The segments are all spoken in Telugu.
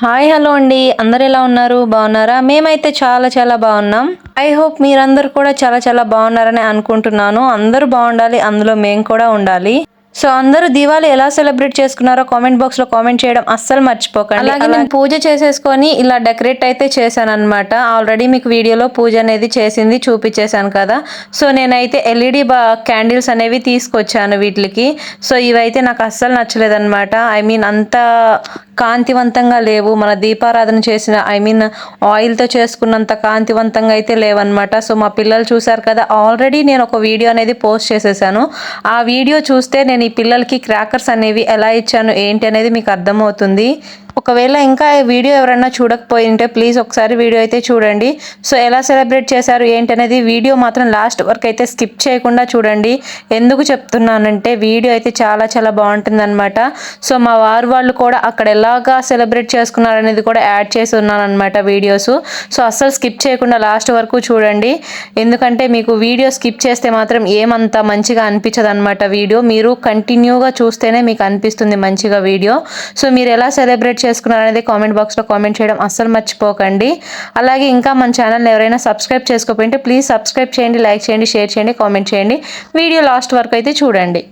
హాయ్ హలో అండి. అందరు ఎలా ఉన్నారు? బాగున్నారా? మేమైతే చాలా చాలా బాగున్నాం. ఐ హోప్ మీరందరూ కూడా చాలా చాలా బాగున్నారని అనుకుంటున్నాను. అందరూ బాగుండాలి అందులో మేము కూడా ఉండాలి. సో అందరూ దీవాళి ఎలా సెలబ్రేట్ చేసుకున్నారో కామెంట్ బాక్స్లో కామెంట్ చేయడం అస్సలు మర్చిపోకండి. అలాగే నేను పూజ చేసేసుకొని ఇలా డెకరేట్ అయితే చేశాను అనమాట ఆల్రెడీ మీకు వీడియోలో పూజ అనేది చేసింది చూపించేశాను కదా. సో నేనైతే ఎల్ఈడి క్యాండిల్స్ అనేవి తీసుకొచ్చాను వీటికి. సో ఇవైతే నాకు అస్సలు నచ్చలేదన్నమాట. ఐ మీన్ అంత కాంతివంతంగా లేవు. మన దీపారాధన చేసిన ఐ మీన్ ఆయిల్తో చేసుకున్నంత కాంతివంతంగా అయితే లేవన్నమాట. సో మా పిల్లలు చూసారు కదా ఆల్రెడీ నేను ఒక వీడియో అనేది పోస్ట్ చేసేసాను. ఆ వీడియో చూస్తే నేను మీ పిల్లలకి క్రాకర్స్ అనేవి ఎలా ఇచ్చాను ఏంటి అనేది మీకు అర్థమవుతుంది. ఒకవేళ ఇంకా వీడియో ఎవరైనా చూడకపోయి ఉంటే ప్లీజ్ ఒకసారి వీడియో అయితే చూడండి. సో ఎలా సెలబ్రేట్ చేశారు ఏంటనేది వీడియో మాత్రం లాస్ట్ వరకు అయితే స్కిప్ చేయకుండా చూడండి. ఎందుకు చెప్తున్నానంటే వీడియో అయితే చాలా చాలా బాగుంటుందన్నమాట. సో మా వారు వాళ్ళు కూడా అక్కడ ఎలాగా సెలబ్రేట్ చేసుకున్నారు అనేది కూడా యాడ్ చేసి ఉన్నానమాట వీడియోస్. సో అస్సలు స్కిప్ చేయకుండా లాస్ట్ వరకు చూడండి. ఎందుకంటే మీకు వీడియో స్కిప్ చేస్తే మాత్రం ఏమంత మంచిగా అనిపించదు అనమాట వీడియో. మీరు కంటిన్యూగా చూస్తేనే మీకు అనిపిస్తుంది మంచిగా వీడియో. సో మీరు ఎలా సెలబ్రేట్ చేసుకున్నారు అనేది కామెంట్ బాక్స్లో కామెంట్ చేయడం అస్సలు మర్చిపోకండి. అలాగే ఇంకా మన ఛానల్ని ఎవరైనా సబ్స్క్రైబ్ చేసుకోకపోయింటే ప్లీజ్ సబ్స్క్రైబ్ చేయండి లైక్ చేయండి షేర్ చేయండి కామెంట్ చేయండి. వీడియో లాస్ట్ వరకు అయితే చూడండి.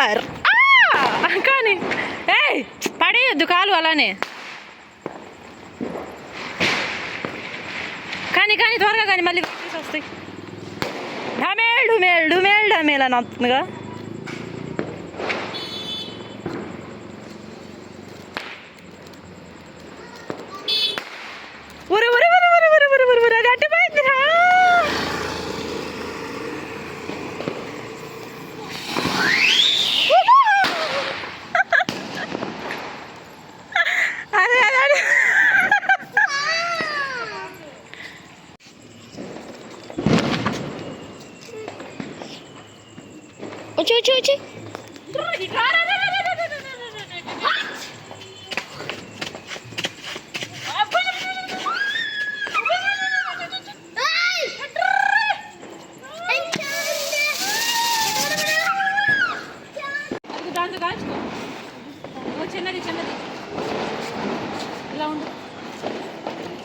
రాఘవన్ కానీ ఏయ్ పడేయొద్దు కాలు అలానే. కానీ కానీ త్వరగా కానీ మళ్ళీ వస్తాయి. డమేల్ డుమేల్ డుమేల్ డమేల్ అని వస్తుందిగా ஓச்சு ஓச்சு ஓச்சு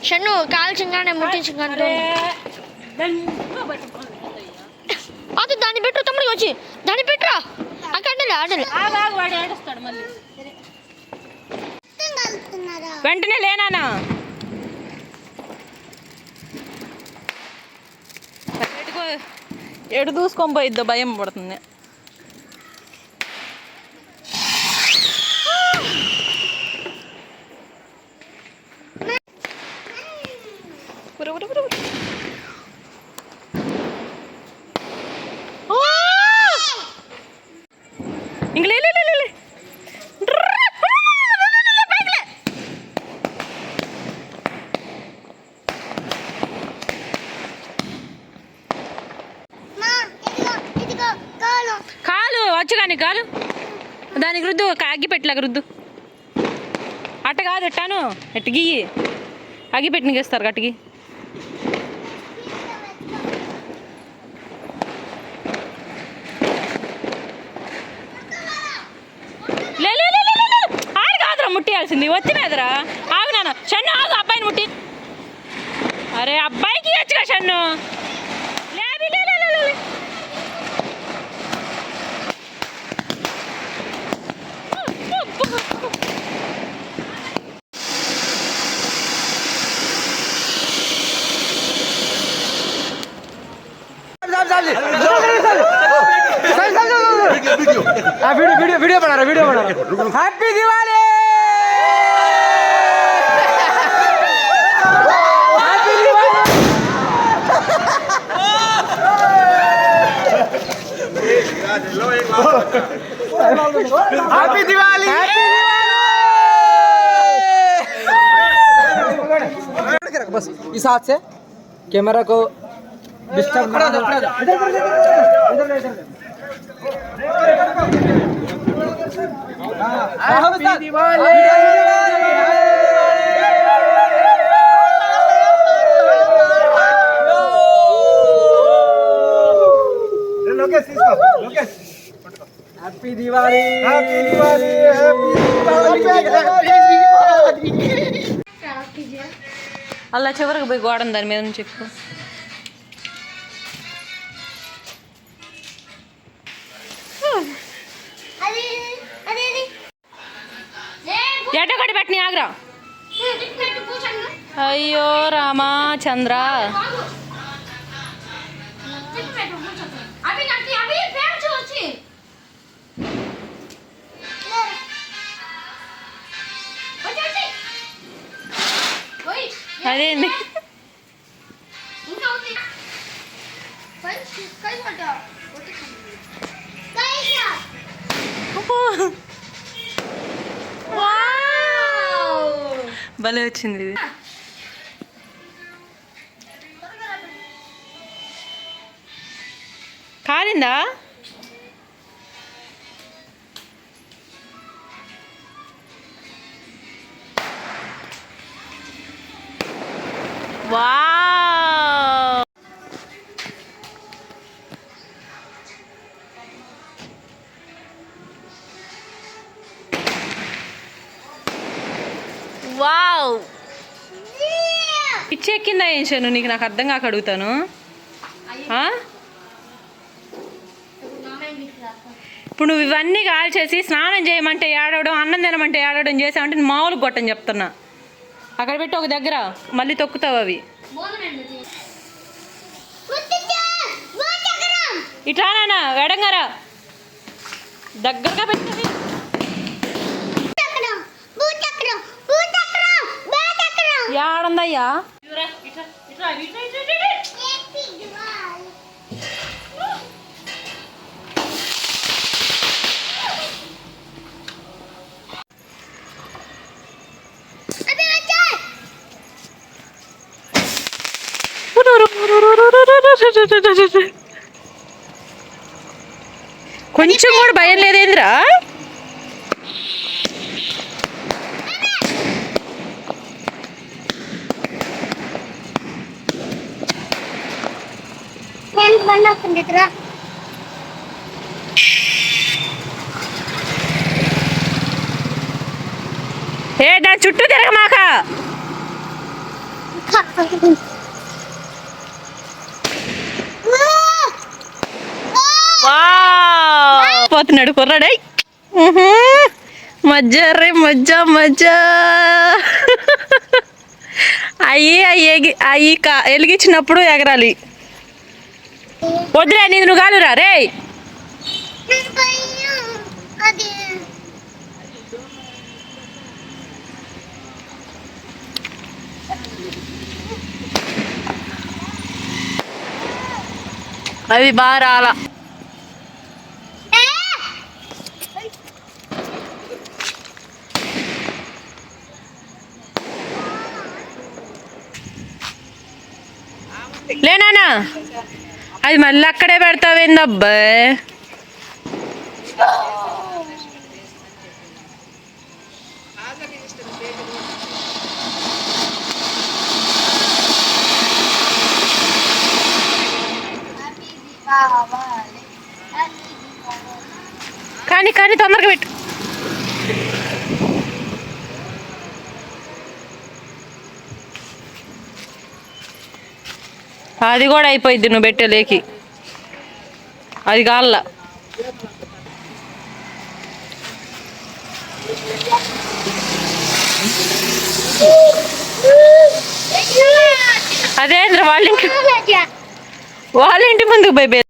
షన్ను కాల్చింగానే ముట్టించగంటే అది దాన్ని పెట్టు తమ్ముడికి వచ్చి. దాన్ని పెట్టురా? అక్కడ ఆడలే వెంటనే లేనానా ఎటుకో ఎడు దూసుకొని పోయిద్దో భయం పడుతుంది. ఇంక లే కాలు వచ్చు కానీ కాలు దానికి రుద్దు అగ్గి రుద్దు అట్ట కాదు ఎట్టాను ఎట్టుగి అగ్గి పెట్టినకేస్తారు అట్టుగి కాదురా ముట్టియాల్సింది వచ్చి మీదరా ఆగు నాన్న షన్ను ఆగు అబ్బాయిని ముట్టి అరే అబ్బాయికి ఇవ్వచ్చుగా షన్ను లేవి, లే, లే, లే, లే, లే. हाँ वीडियो वीडियो वीडियो बना रहा वीडियो बना रहा हैप्पी दिवाली happy Diwali बस इस हाथ से कैमरा को डिस्टर्ब ना दो इधर इधर इधर इधर हैप्पी दिवाली लोकेश इसको Lokesh happy Diwali happy Diwali happy Diwali అలా చివరికి పోయి గోడ ఉంది, దాని మీద నుంచి ఎక్కువ అది అది అది ఎట కట్టి పెట్టిన ఆగ్రా పెట్టు కూర్చోండి అయ్యో రామా చంద్ర అదేంది భలే వచ్చింది ఇది. కాలిందా? వావ్. పిచ్చి ఎక్కిందా ఏం చేయను నీకు నాకు అర్థం కాక అడుగుతాను? ఇప్పుడు నువ్వు ఇవన్నీ కాల్ చేసి స్నానం చేయమంటే ఏడవడం అన్నం తినమంటే ఏడవడం చేసావంటే నేను మామూలు గొట్టని చెప్తున్నా. అక్కడ పెట్టి ఒక దగ్గర. మళ్ళీ తొక్కుతావు అవి. ఇట్లా నాన్న ఎడంగారా దగ్గరగా పెట్టినవి ఏడందయ్యా కొంచెం కూడా భయం లేదేంద్రా? బండి వస్తుంది ఏ దాని చుట్టూ తిరగమాక! పోతున్నాడు కుర్రాడై. మజ్జ రే మజ్జ మజ్జ. అయ్యి అయ్యి అయ్యి కా వెలిగించినప్పుడు ఎగరాలి. వద్దులే నీది నువ్వు రే. అది బాగా రాలా. లేనానా అది మళ్ళీ అక్కడే పెడతావేందబ్బా? కానీ కానీ తొందరగా పెట్టు. అది కూడా అయిపోయింది నువ్వు పెట్టలేకి. అది కాళ్ళ అదే వాళ్ళ ఇంటి వాళ్ళ ఇంటి ముందుకు పోయి